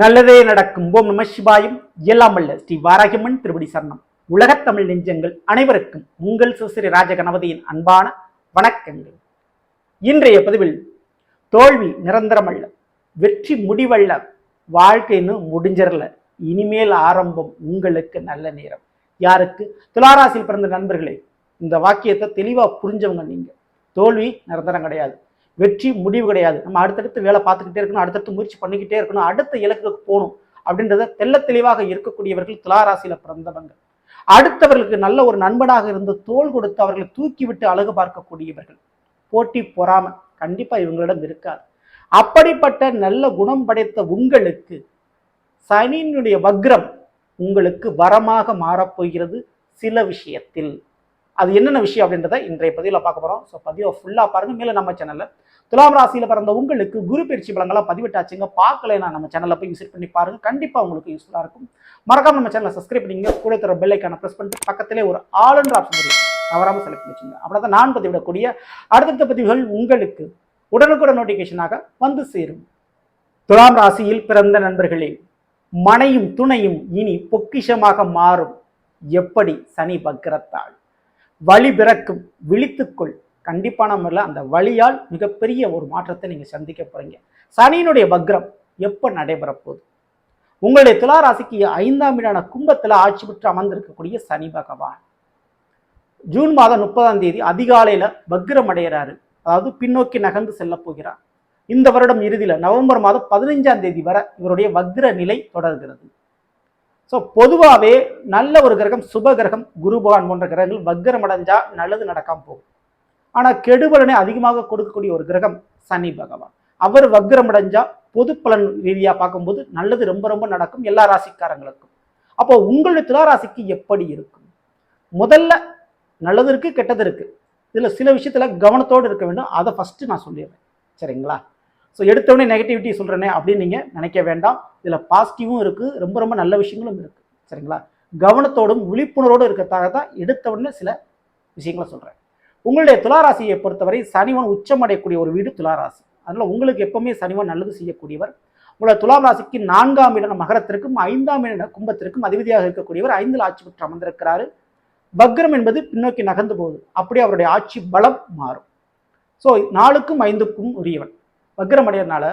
நல்லதே நடக்கும். ஓம் நம சிவாயும். எல்லாம் ஸ்ரீ வாராகிமன் திருவடி சரணம். உலகத்தமிழ் நெஞ்சங்கள் அனைவருக்கும் உங்கள் சுசிரி ராஜகணபதியின் அன்பான வணக்கங்கள். இன்றைய பதிவில் தோல்வி நிரந்தரமல்ல வெற்றி முடிவல்ல வாழ்க்கைன்னு முடிஞ்சிடல இனிமேல் ஆரம்பம் உங்களுக்கு நல்ல நேரம். யாருக்கு? துளாராசியில் பிறந்த நண்பர்களே இந்த வாக்கியத்தை தெளிவாக புரிஞ்சவங்க நீங்கள் தோல்வி நிரந்தரம் கிடையாது. வெற்றி முடிவு கிடையாது. நம்ம அடுத்தடுத்து வேலை பார்த்துக்கிட்டே இருக்கணும் அடுத்தடுத்து முயற்சி பண்ணிக்கிட்டே இருக்கணும் அடுத்த இலக்குக்கு போகணும் அப்படின்றத தெள்ள தெளிவாக இருக்கக்கூடியவர்கள் துளாராசியில் பிறந்தவங்க. அடுத்தவர்களுக்கு நல்ல ஒரு நண்பனாக இருந்து தோள் கொடுத்து அவர்களை தூக்கிவிட்டு அழகு பார்க்கக்கூடியவர்கள். போட்டி பொறாமை கண்டிப்பா இவங்களிடம் இருக்காது. அப்படிப்பட்ட நல்ல குணம் படைத்த உங்களுக்கு சனியினுடைய வக்ரம் உங்களுக்கு வரமாக மாறப்போகிறது சில விஷயத்தில். அது என்னென்ன விஷயம் அப்படின்றத இன்றைய பதிவில் பார்க்க போகிறோம் ஸோ பதிவை ஃபுல்லாக பாருங்கள் மேலே நம்ம சேனலில் துலாம் ராசியில் பிறந்த உங்களுக்கு குரு பயிற்சி பலங்களாக பதிவிட்டாச்சுங்க. பார்க்கலைன்னா நம்ம சேனலில் போய் விசிட் பண்ணி பாருங்க. கண்டிப்பாக உங்களுக்கு யூஸ்ஃபுல்லாக இருக்கும். மறக்காம நம்ம சேனலை சப்ஸ்கிரைப் பண்ணிங்க கூட தர பெல்லைக்கான ப்ரெஸ் பண்ணிட்டு பக்கத்திலே ஒரு ஆளுன்ற ஆப்ஷன் இருக்கு. தவறாமல் செலக்ட் பண்ணிச்சுங்க அப்படின்னா தான் நான் பதிவிடக்கூடிய அடுத்தடுத்த பதிவுகள் உங்களுக்கு உடனுக்குடன் நோட்டிஃபிகேஷனாக வந்து சேரும். துலாம் ராசியில் பிறந்த நண்பர்களே மனையும் துணையும் இனி பொக்கிஷமாக மாறும். எப்படி? சனி பக்ரத்தாள் வழி பிறக்கும். விழித்துக்கொள். கண்டிப்பான முறையில் அந்த வழியால் மிகப்பெரிய ஒரு மாற்றத்தை நீங்கள் சந்திக்க போகிறீங்க சனியினுடைய பக்ரம் எப்போ நடைபெறப்போகுது உங்களுடைய உங்களுடைய துளாராசிக்கு ஐந்தாம் வீடான கும்பத்தில் ஆட்சி பெற்று அமர்ந்திருக்கக்கூடிய சனி பகவான். ஜூன் மாதம் முப்பதாம் தேதி அதிகாலையில் பக்ரம் அடைகிறாரு அதாவது பின்னோக்கி நகர்ந்து செல்ல போகிறார். இந்த வருடம் இறுதியில் நவம்பர் மாதம் பதினைஞ்சாம் தேதி வரை இவருடைய வக்ர நிலை தொடர்கிறது. ஸோ பொதுவாகவே நல்ல ஒரு கிரகம் சுப கிரகம் குரு பகவான் போன்ற கிரகங்கள் வக்ரம் அடைஞ்சா நல்லது நடக்காம போகும். ஆனால் கெடுபலனை அதிகமாக கொடுக்கக்கூடிய ஒரு கிரகம் சனி பகவான். அவர் வக்ரம் அடைஞ்சா பொது பலன் ரீதியாக பார்க்கும்போது நல்லது ரொம்ப ரொம்ப நடக்கும் எல்லா ராசிக்காரங்களுக்கும். அப்போ உங்களுடைய துளாராசிக்கு எப்படி இருக்கும்? முதல்ல நல்லது இருக்குது கெட்டது இருக்குது இதில் சில விஷயத்தில் கவனத்தோடு இருக்க வேண்டும். அதை ஃபஸ்ட்டு நான் சொல்லிடுறேன். சரிங்களா? ஸோ எடுத்தவொடனே நெகட்டிவிட்டி சொல்கிறேனே அப்படின்னு நீங்கள் நினைக்க வேண்டாம். இதில் பாசிட்டிவும் இருக்குது ரொம்ப ரொம்ப நல்ல விஷயங்களும் இருக்குது சரிங்களா? கவனத்தோடும் விழிப்புணர்வோடு இருக்கிறதாக தான் எடுத்த உடனே சில விஷயங்களை சொல்கிறேன் உங்களுடைய துளாராசியை பொறுத்தவரை சனிவன் உச்சமடையக்கூடிய ஒரு வீடு துளாராசி. அதனால் உங்களுக்கு எப்பவுமே சனிவன் நல்லது செய்யக்கூடியவர். உங்களோட துலாம் ராசிக்கு நான்காம் இடம் மகரத்திற்கும் ஐந்தாம் இட கும்பத்திற்கும் அதிபதியாக இருக்கக்கூடியவர் ஐந்தில் ஆட்சி பெற்று அமர்ந்திருக்கிறாரு. பக்ரம் என்பது பின்னோக்கி நகர்ந்து போகுது. அப்படியே அவருடைய ஆட்சி பலம் மாறும். ஸோ நாலுக்கும் ஐந்துக்கும் உரியவன். வக்ரம் அடையறனால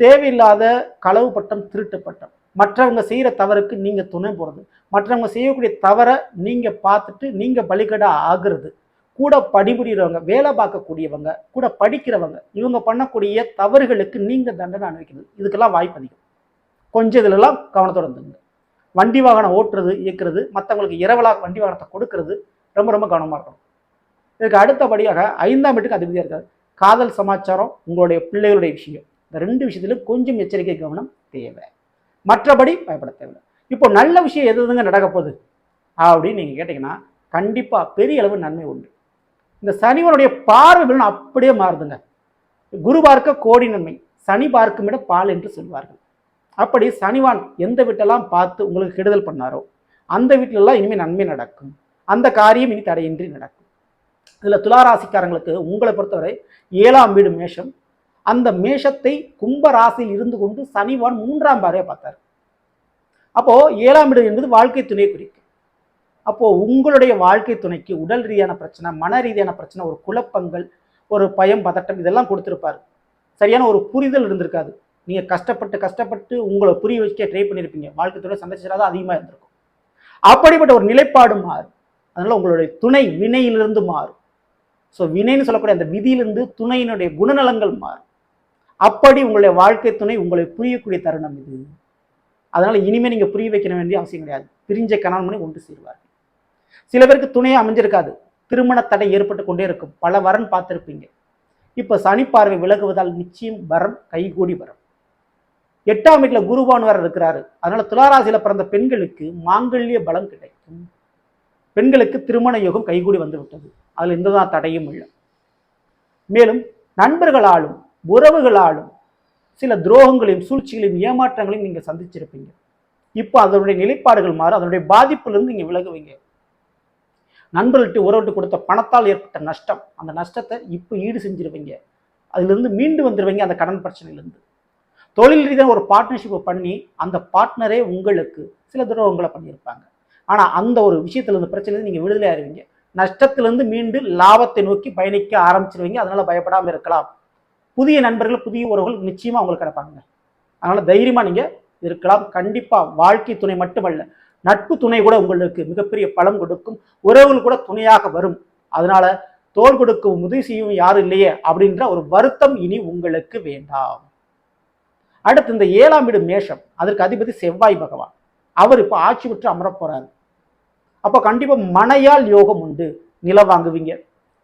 தேவையில்லாத களவு பட்டம் திருட்டு பட்டம். மற்றவங்க செய்கிற தவறுக்கு நீங்கள் துணை போகிறது மற்றவங்க செய்யக்கூடிய தவறை நீங்கள் பார்த்துட்டு நீங்கள் பலிகடா ஆகிறது. கூட பணிபுரியறவங்க வேலை பார்க்கக்கூடியவங்க கூட படிக்கிறவங்க இவங்க பண்ணக்கூடிய தவறுகளுக்கு நீங்கள் தண்டனை அனுபவிக்கிறது இதுக்கெல்லாம் வாய்ப்பு அதிகம். கொஞ்சம் இதிலெல்லாம் கவனத்தோட இருந்துங்க வண்டி வாகனம் ஓட்டுறது இயக்கிறது மற்றவங்களுக்கு இரவலாக வண்டி வாகனத்தை கொடுக்கறது ரொம்ப ரொம்ப கவனமாக இருக்கணும். இதுக்கு அடுத்தபடியாக ஐந்தாம் வீட்டுக்கு அதிபதியாக இருக்காது காதல் சமாச்சாரம் உங்களுடைய பிள்ளைகளுடைய விஷயம். இந்த ரெண்டு விஷயத்திலும் கொஞ்சம் எச்சரிக்கை கவனம் தேவை. மற்றபடி பயப்பட தேவை இப்போ நல்ல விஷயம் எது எதுங்க நடக்க போகுது? அப்படின்னு நீங்கள் கேட்டிங்கன்னா கண்டிப்பாக பெரிய அளவு நன்மை உண்டு. இந்த சனிவனுடைய பார்வை அப்படியே மாறுதுங்க. குரு பார்க்க கோடி நன்மை சனி பார்க்கும் இடம் பால் என்று சொல்வார்கள். அப்படி சனிவான் எந்த வீட்டெல்லாம் பார்த்து உங்களுக்கு கெடுதல் பண்ணாரோ அந்த வீட்டிலெல்லாம் இனிமேல் நன்மை நடக்கும். அந்த காரியம் இனி தடையின்றி நடக்கும். இதில் துளாராசிக்காரங்களுக்கு உங்களை பொறுத்தவரை ஏழாம் வீடு மேஷம். அந்த மேஷத்தை கும்ப ராசியில் இருந்து கொண்டு சனிவான் மூன்றாம் பாறையை பார்த்தார். அப்போது ஏழாம் வீடு என்பது வாழ்க்கை துணையை குறிக்கும். அப்போது உங்களுடைய வாழ்க்கை துணைக்கு உடல் ரீதியான பிரச்சனை மன ரீதியான பிரச்சனை ஒரு குழப்பங்கள் ஒரு பயம் பதட்டம் இதெல்லாம் கொடுத்துருப்பாரு. சரியான ஒரு புரிதல் இருந்திருக்காது. நீங்கள் கஷ்டப்பட்டு கஷ்டப்பட்டு உங்களை புரிய வச்சுக்க ட்ரை பண்ணியிருப்பீங்க. வாழ்க்கை துணை சந்திச்சதாக அதிகமாக இருந்திருக்கும். அப்படிப்பட்ட ஒரு நிலைப்பாடு மாறும். அதனால் உங்களுடைய துணை வினையிலிருந்து மாறும். ஸோ வினைன்னு சொல்லக்கூடிய அந்த விதியிலிருந்து துணையினுடைய குணநலங்கள் மாறும். அப்படி உங்களுடைய வாழ்க்கை துணை உங்களை புரியக்கூடிய தருணம் இது. அதனால் இனிமேல் நீங்கள் புரிய வைக்க வேண்டிய அவசியம் கிடையாது. பிரிஞ்ச கணவன் மணி ஒன்று சேருவார்கள். சில பேருக்கு துணையே அமைஞ்சிருக்காது. திருமண தடை ஏற்பட்டு கொண்டே இருக்கும். பல வரன் பார்த்துருப்பீங்க. இப்போ சனி பார்வை விலகுவதால் நிச்சயம் வரம் கைகூடி வரம். எட்டாம் வீட்டில் குருவான் இருக்கிறாரு. அதனால துளாராசியில் பிறந்த பெண்களுக்கு மாங்கல்ய பலம் கிடைக்கும். பெண்களுக்கு திருமண யோகம் கைகூடி வந்து விட்டது. அதில் எந்ததான் தடையும் இல்லை. மேலும் நண்பர்களாலும் உறவுகளாலும் சில துரோகங்களையும் சூழ்ச்சிகளையும் ஏமாற்றங்களையும் நீங்கள் சந்திச்சிருப்பீங்க. இப்போ அதனுடைய நிலைப்பாடுகள் மாறும் அதனுடைய பாதிப்பிலிருந்து நீங்கள் விலகுவீங்க. நண்பர்கள்ட்ட உறவுட்டு கொடுத்த பணத்தால் ஏற்பட்ட நஷ்டம். அந்த நஷ்டத்தை இப்போ ஈடு செஞ்சிருவீங்க. அதுலேருந்து மீண்டு வந்துடுவீங்க அந்த கடன் பிரச்சனையிலேருந்து. தொழில் ரீதியாக ஒரு பார்ட்னர்ஷிப்பை பண்ணி அந்த பார்ட்னரே உங்களுக்கு சில துரோகங்களை பண்ணியிருப்பாங்க. ஆனால் அந்த ஒரு விஷயத்தில் இருந்து பிரச்சனையில நீங்கள் விடுதலை ஆயிருவீங்க. நஷ்டத்திலேருந்து மீண்டு லாபத்தை நோக்கி பயணிக்க ஆரம்பிச்சிருவீங்க. அதனால் பயப்படாமல் இருக்கலாம். புதிய நண்பர்கள் புதிய உறவுகள் நிச்சயமாக உங்களுக்கு கிடப்பாங்க. அதனால் தைரியமாக நீங்கள் இருக்கலாம். கண்டிப்பாக வாழ்க்கை துணை மட்டுமல்ல நட்பு துணை கூட உங்களுக்கு மிகப்பெரிய பலம் கொடுக்கும். உறவுகள் கூட துணையாக வரும். அதனால தோல் கொடுக்கும் உதவி செய்யும் யாரும் இல்லையே அப்படின்ற ஒரு வருத்தம் இனி உங்களுக்கு வேண்டாம். அடுத்து இந்த ஏழாம் வீடு மேஷம். அதற்கு அதிபதி செவ்வாய் பகவான். அவர் இப்போ ஆட்சி பெற்று அமரப்போறாரு அப்போ கண்டிப்பாக மனையால் யோகம் உண்டு. நிலம் வாங்குவீங்க.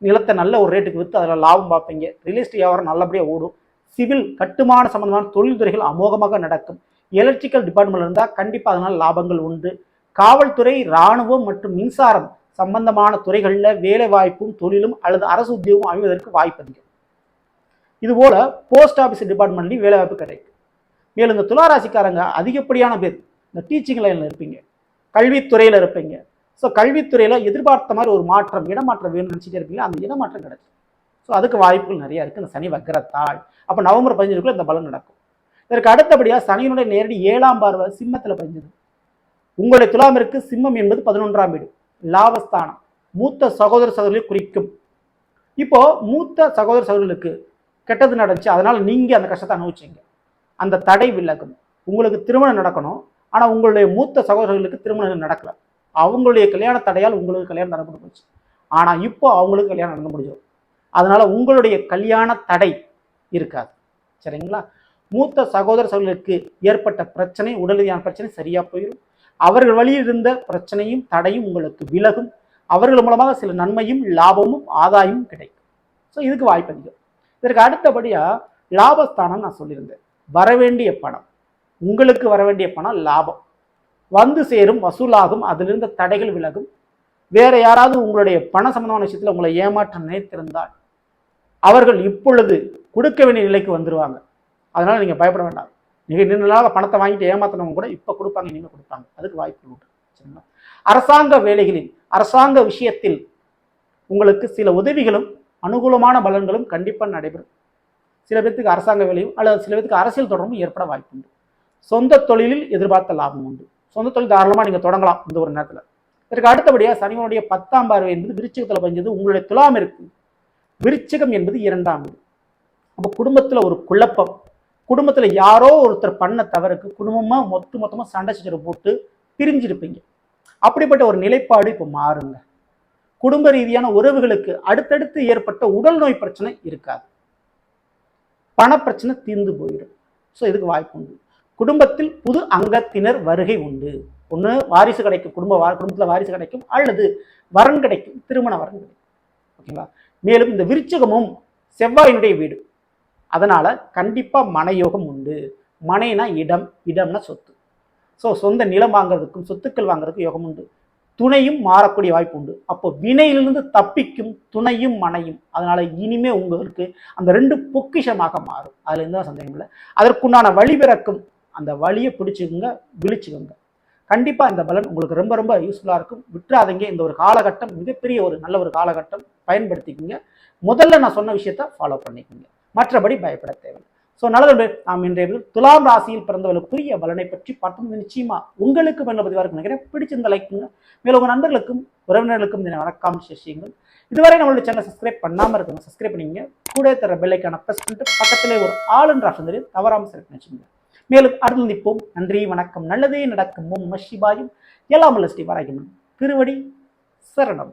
நிலத்தை நல்ல ஒரு ரேட்டுக்கு விற்று அதில் லாபம் பார்ப்பீங்க. ரியல் எஸ்டேட் வியாபாரம் நல்லபடியாக ஓடும். சிவில் கட்டுமான சம்பந்தமான தொழில்துறைகள் அமோகமாக நடக்கும். எலக்ட்ரிக்கல் டிபார்ட்மெண்ட் இருந்தால் கண்டிப்பாக அதனால் லாபங்கள் உண்டு. காவல்துறை இராணுவம் மற்றும் மின்சாரம் சம்பந்தமான துறைகளில் வேலை வாய்ப்பும் தொழிலும் அல்லது அரசு உத்தியோகம் அமைவதற்கு வாய்ப்பு அதிகம். இதுபோல் போஸ்ட் ஆஃபீஸ் டிபார்ட்மெண்ட்லையும் வேலை வாய்ப்பு கிடைக்கும். மேலும் இந்த துளாராசிக்காரங்க அதிகப்படியான பேர் இந்த டீச்சிங் லைனில் இருப்பீங்க. கல்வித்துறையில் இருப்பீங்க. ஸோ கல்வித்துறையில் எதிர்பார்த்த மாதிரி ஒரு மாற்றம் இடமாற்றம் வேணும்னு நினச்சிட்டே இருப்பீங்க அந்த இடமாற்றம் கிடைக்கும். ஸோ அதுக்கு வாய்ப்புகள் நிறைய இருக்குது இந்த சனி வக்கரத்தாள் அப்போ நவம்பர் பதினஞ்சுக்குள்ளே இந்த பலன் நடக்கும். இதற்கு அடுத்தபடியாக சனியினுடைய நேரடி ஏழாம் பார்வை சிம்மத்தில் பதிஞ்சது. உங்களுடைய துலாமிற்கு சிம்மம் என்பது பதினொன்றாம் வீடு. லாபஸ்தானம். மூத்த சகோதர சகோதரிகளை குறிக்கும். இப்போ மூத்த சகோதர சகோதரர்களுக்கு கெட்டது நடந்துச்சு. அதனால் நீங்கள் அந்த கஷ்டத்தை அனுபவிச்சிங்க. அந்த தடை விலகும். உங்களுக்கு திருமணம் நடக்கணும். ஆனால் உங்களுடைய மூத்த சகோதரர்களுக்கு திருமணம் நடக்கல. அவங்களுடைய கல்யாண தடையால் உங்களுக்கு கல்யாணம் நடந்து போச்சு. ஆனால் இப்போ அவங்களுக்கு கல்யாணம் நடந்து முடிஞ்சது. அதனால் உங்களுடைய கல்யாண தடை இருக்காது. சரிங்களா? மூத்த சகோதர சகோதரர்களுக்கு ஏற்பட்ட பிரச்சனை உடல் ரீதியான பிரச்சனை சரியாக போயிடும் அவர்கள் வழியில் இருந்த பிரச்சனையும் தடையும் உங்களுக்கு விலகும். அவர்கள் மூலமாக சில நன்மையும் லாபமும் ஆதாயமும் கிடைக்கும். ஸோ இதுக்கு வாய்ப்பு அதிகம். இதற்கு அடுத்தபடியாக லாபஸ்தானம் நான் சொல்லியிருந்தேன். வரவேண்டிய பணம். உங்களுக்கு வரவேண்டிய பணம் லாபம். வந்து சேரும் வசூலாகும் அதிலிருந்த தடைகள் விலகும். வேற யாராவது உங்களுடைய பண சம்பந்தமான விஷயத்தில் உங்களை ஏமாற்ற நினைத்திருந்தால் அவர்கள் இப்பொழுது கொடுக்க வேண்டிய நிலைக்கு வந்துருவாங்க. அதனால் நீங்கள் பயப்பட வேண்டாம். நீங்கள் நீண்ட பணத்தை வாங்கிட்டு ஏமாத்தினவங்க கூட இப்போ கொடுப்பாங்க நீங்கள் கொடுப்பாங்க. அதுக்கு வாய்ப்பு உண்டு. சரிங்களா? அரசாங்க வேலைகளில் அரசாங்க விஷயத்தில் உங்களுக்கு சில உதவிகளும் அனுகூலமான பலன்களும் கண்டிப்பாக நடைபெறும். சில பேர்த்துக்கு அரசாங்க வேலையும் அல்லது சில பேருக்கு அரசியல் தொடர்பும் ஏற்பட வாய்ப்பு உண்டு. சொந்த தொழிலில் எதிர்பார்த்த லாபம் உண்டு. சொந்த தொழில் தாராளமாக நீங்கள் தொடங்கலாம் இந்த ஒரு நேரத்தில். இதற்கு அடுத்தபடியாக சனிவனுடைய பத்தாம் பார்வை என்பது விருச்சிகத்தில் பஞ்சது உங்களுடைய துலாம் இருக்கு. விருச்சிகம் என்பது இரண்டாம் வீடு அப்போ குடும்பத்தில் ஒரு குழப்பம் குடும்பத்தில் யாரோ ஒருத்தர் பண்ண தவறுக்கு குடும்பமாக மொத்த மொத்தமாக சண்டை சச்சரவு போட்டு பிரிஞ்சிருப்பீங்க. அப்படிப்பட்ட ஒரு நிலைப்பாடு இப்போ மாறுங்க. குடும்ப ரீதியான உறவுகளுக்கு அடுத்தடுத்து ஏற்பட்ட உடல் நோய் பிரச்சனை இருக்காது. பணப்பிரச்சனை தீர்ந்து போயிடும் ஸோ இதுக்கு வாய்ப்பு உண்டு. குடும்பத்தில் புது அங்கத்தினர் வருகை உண்டு. ஒன்று வாரிசு கிடைக்கும் குடும்ப வா குடும்பத்தில் வாரிசு கிடைக்கும் அல்லது வரன் கிடைக்கும் திருமண வரன் கிடைக்கும். ஓகேங்களா மேலும் இந்த விருச்சகமும் செவ்வாயினுடைய வீடு. அதனால் கண்டிப்பாக மனையோகம் உண்டு. மனைனா இடம் இடம்னா சொத்து. ஸோ சொந்த நிலம் வாங்குறதுக்கும் சொத்துக்கள் வாங்குறதுக்கும் யோகம் உண்டு. துணையும் மாறக்கூடிய வாய்ப்பு உண்டு. அப்போ வினையிலிருந்து தப்பிக்கும் துணையும் மனையும். அதனால் இனிமே உங்களுக்கு அந்த ரெண்டு பொக்கிஷமாக மாறும். அதில் எந்த சந்தேகம் இல்லை. அதற்குண்டான வழி பிறக்கும். அந்த வழியை பிடிச்சிக்கோங்க விழிச்சுக்கோங்க. கண்டிப்பாக இந்த பலன் உங்களுக்கு ரொம்ப ரொம்ப யூஸ்ஃபுல்லாக இருக்கும். விட்டுறாதீங்க. இந்த ஒரு காலகட்டம் மிகப்பெரிய ஒரு நல்ல ஒரு காலகட்டம். பயன்படுத்திக்கோங்க. முதல்ல நான் சொன்ன விஷயத்த ஃபாலோ பண்ணிக்கோங்க. மற்றபடி பயப்பட தேவையில்லை. ஸோ நல்லது நாம் இன்றைய துலாம் ராசியில் பிறந்தவர்களுக்குரிய பலனை பற்றி பார்த்தோம். நிச்சயமா உங்களுக்கு நல்ல பதிவாக இருக்கும் நினைக்கிறேன். பிடிச்சிருந்த லைக் பண்ணுங்க. மேலும் உங்கள் நண்பர்களுக்கும் உறவினர்களுக்கும் இதை வணக்கம் செய்யுங்கள். இதுவரை நம்மளுடைய சேனல் சப்ஸ்கிரைப் பண்ணாமல் இருக்கணும் சப்ஸ்கிரைப் பண்ணிங்க கூட தர பெல்லைக்கான ப்ரெஸ் பண்ணிட்டு பக்கத்திலே ஒரு ஆளுன்ற ஆப்ஷன் தெரியும். தவறாமல் செலக்ட் பண்ணி மேலும் அடுத்து நிற்போம். நன்றி வணக்கம். நல்லதே நடக்கும். மும் மஷிபாயும் எல்லாம் உள்ள ஸ்ரீ வராகிமன் திருவடி சரணம்.